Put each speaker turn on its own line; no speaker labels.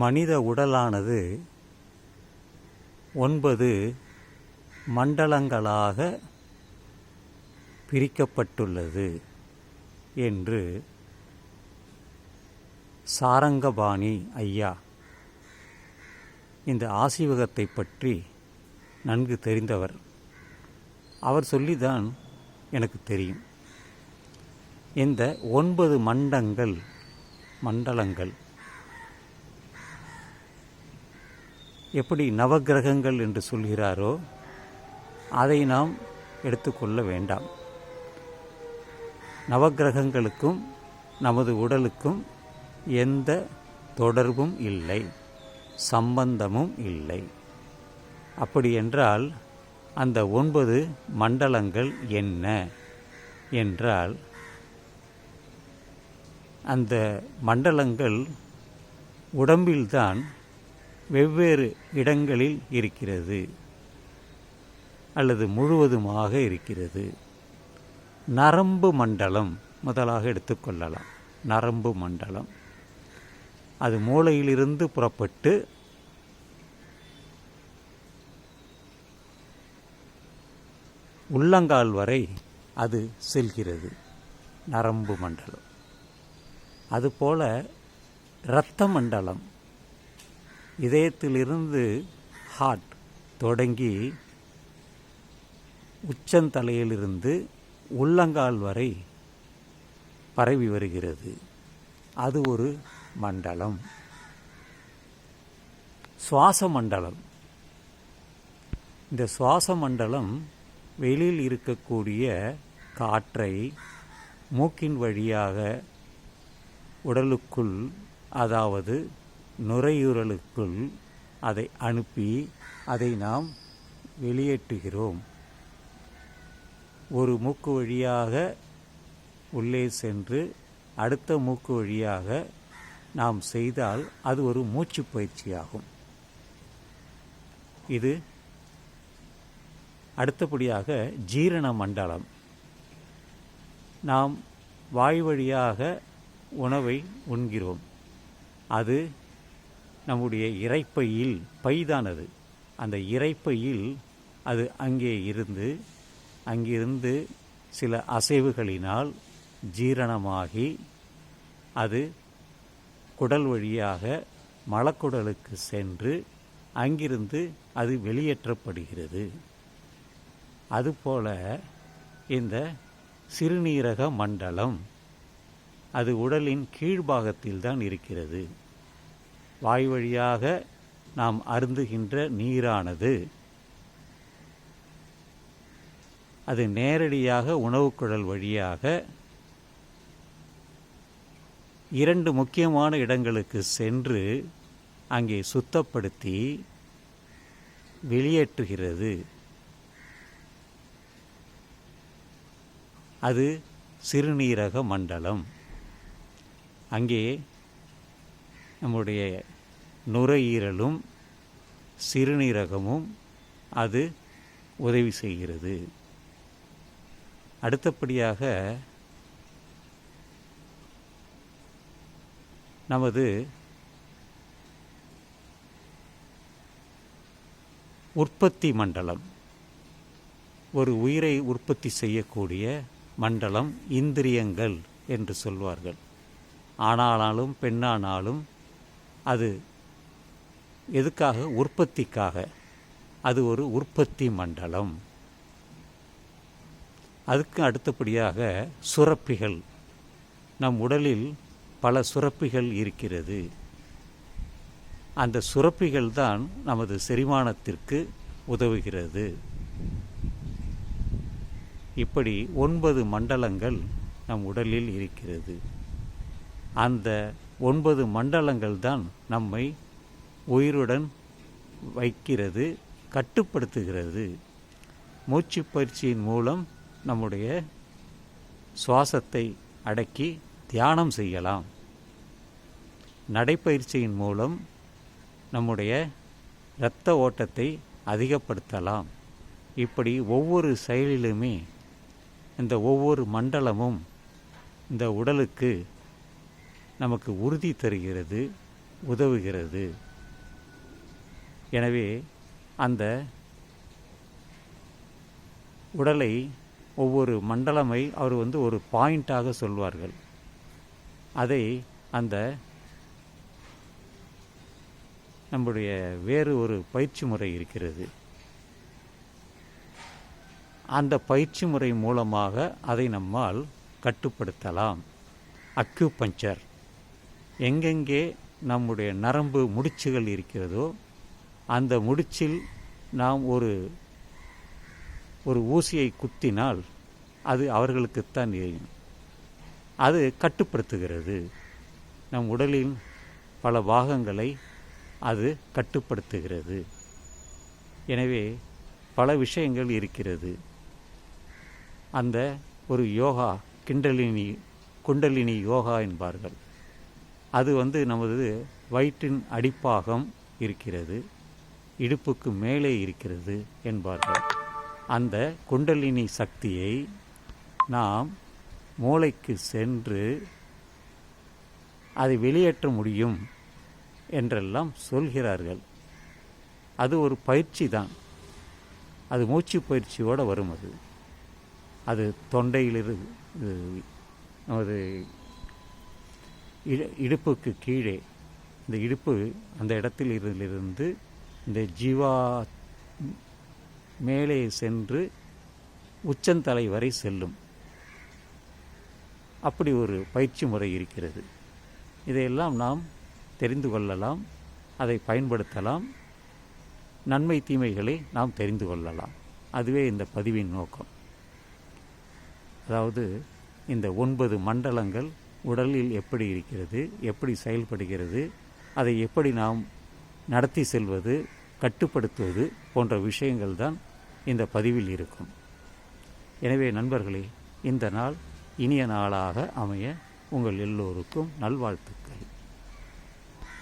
மனித உடலானது ஒன்பது மண்டலங்களாக பிரிக்கப்பட்டுள்ளது என்று சாரங்கபாணி ஐயா இந்த ஆசிவகத்தை பற்றி நன்கு தெரிந்தவர். அவர் சொல்லிதான் எனக்கு தெரியும். இந்த ஒன்பது மண்டங்கள் மண்டலங்கள் எப்படி நவக்கிரகங்கள் என்று சொல்கிறாரோ அதை நாம் எடுத்துக்கொள்ள வேண்டாம். நவக்கிரகங்களுக்கும் நமது உடலுக்கும் எந்த தொடர்பும் இல்லை சம்பந்தமும் இல்லை. அப்படி என்றால் அந்த ஒன்பது மண்டலங்கள் என்ன என்றால் அந்த மண்டலங்கள் உடம்பில்தான் வெவ்வேறு இடங்களில் இருக்கிறது அல்லது முழுவதுமாக இருக்கிறது. நரம்பு மண்டலம் முதலாக எடுத்துக்கொள்ளலாம் நரம்பு மண்டலம். அது மூளையிலிருந்து புறப்பட்டு உள்ளங்கால் வரை அது செல்கிறது. நரம்பு மண்டலம். அதுபோல இரத்த மண்டலம். இதயத்திலிருந்து ஹார்ட் தொடங்கி உச்சந்தலையிலிருந்து உள்ளங்கால் வரை பரவி வருகிறது. அது ஒரு மண்டலம். சுவாச மண்டலம் இந்த சுவாச மண்டலம் வெளியில் இருக்கக்கூடிய காற்றை மூக்கின் வழியாக உடலுக்குள் அதாவது நுரையீரலுக்குள் அதை அனுப்பி அதை நாம் வெளியேற்றுகிறோம். ஒரு மூக்கு வழியாக உள்ளே சென்று அடுத்த மூக்கு வழியாக நாம் செய்தால் அது ஒரு மூச்சு பயிற்சியாகும். இது அடுத்தபடியாக ஜீரண மண்டலம். நாம் வாய் வழியாக உணவை உண்கிறோம். அது நம்முடைய இறைப்பையில் பைதானது. அந்த இறைப்பையில் அது அங்கே இருந்து அங்கிருந்து சில அசைவுகளினால் ஜீரணமாகி அது குடல் வழியாக மலக்குடலுக்கு சென்று அங்கிருந்து அது வெளியேற்றப்படுகிறது. அதுபோல இந்த சிறுநீரக மண்டலம் அது உடலின் கீழ்பாகத்தில் தான் இருக்கிறது. வாய் வழியாக நாம் அருந்துகின்ற நீரானது. அது நேரடியாக உணவுக்குழல் வழியாக இரண்டு முக்கியமான இடங்களுக்கு சென்று அங்கே சுத்தப்படுத்தி வெளியேற்றுகிறது. அது சிறுநீரக மண்டலம். அங்கே நம்முடைய நுரையீரலும் சிறுநீரகமும் அது உதவி செய்கிறது. அடுத்தபடியாக நமது உற்பத்தி மண்டலம் ஒரு உயிரை உற்பத்தி செய்யக்கூடிய மண்டலம் இந்திரியங்கள் என்று சொல்வார்கள். ஆணானாலும் பெண்ணானாலும் அது எதுக்காக? உற்பத்திக்காக. அது ஒரு உற்பத்தி மண்டலம். அதுக்கு அடுத்தபடியாக சுரப்பிகள். நம் உடலில் பல சுரப்பிகள் இருக்கிறது. அந்த சுரப்பிகள் தான் நமது செரிமானத்திற்கு உதவுகிறது. இப்படி ஒன்பது மண்டலங்கள் நம் உடலில் இருக்கிறது. அந்த ஒன்பது மண்டலங்கள் தான் நம்மை உயிருடன் வைக்கிறது கட்டுப்படுத்துகிறது. மூச்சு பயிற்சியின் மூலம் நம்முடைய சுவாசத்தை அடக்கி தியானம் செய்யலாம். நடைப்பயிற்சியின் மூலம் நம்முடைய இரத்த ஓட்டத்தை அதிகப்படுத்தலாம். இப்படி ஒவ்வொரு செயலிலுமே இந்த ஒவ்வொரு மண்டலமும் இந்த உடலுக்கு நமக்கு உறுதி தருகிறது உதவுகிறது. எனவே அந்த உடலை ஒவ்வொரு மண்டலமை அவர் வந்து ஒரு பாயிண்டாக சொல்வார்கள். அதை அந்த நம்முடைய வேறு ஒரு பயிற்சி முறை இருக்கிறது. அந்த பயிற்சி முறை மூலமாக அதை நம்மால் கட்டுப்படுத்தலாம். அக்யூபஞ்சர் எங்கெங்கே நம்முடைய நரம்பு முடிச்சுகள் இருக்கிறதோ அந்த முடிச்சில் நாம் ஒரு ஒரு ஊசியை குத்தினால் அது அவர்களுக்குத்தான் எரியும். அது கட்டுப்படுத்துகிறது. நம் உடலின் பல பாகங்களை அது கட்டுப்படுத்துகிறது. எனவே பல விஷயங்கள் இருக்கிறது. அந்த ஒரு யோகா கிண்டலினி குண்டலினி யோகா என்பார்கள். அது வந்து நமது வயிற்றின் அடிப்பாகம் இருக்கிறது. இடுப்புக்கு மேலே இருக்கிறது என்பார்கள். அந்த குண்டலினி சக்தியை நாம் மூளைக்கு சென்று அதை வெளியேற்ற முடியும் என்றெல்லாம் சொல்கிறார்கள். அது ஒரு பயிற்சி தான். அது மூச்சு பயிற்சியோடு வரும் அது. அது தொண்டையிலிரு நமது இடு இடுப்புக்கு கீழே. இந்த இடுப்பு அந்த இடத்தில் இருந்து இந்த ஜீவா மேலே சென்று உச்சந்தலை வரை செல்லும். அப்படி ஒரு பயிற்சி முறை இருக்கிறது. இதையெல்லாம் நாம் தெரிந்து கொள்ளலாம். அதை பயன்படுத்தலாம். நன்மை தீமைகளை நாம் தெரிந்து கொள்ளலாம். அதுவே இந்த பதிவின் நோக்கம். அதாவது இந்த ஒன்பது மண்டலங்கள் உடலில் எப்படி இருக்கிறது எப்படி செயல்படுகிறது அதை எப்படி நாம் நடத்தி செல்வது கட்டுப்படுத்துவது போன்ற விஷயங்கள் தான் இந்த பதிவில் இருக்கும். எனவே நண்பர்களே இந்த நாள் இனிய நாளாக அமைய உங்கள் எல்லோருக்கும் நல்வாழ்த்து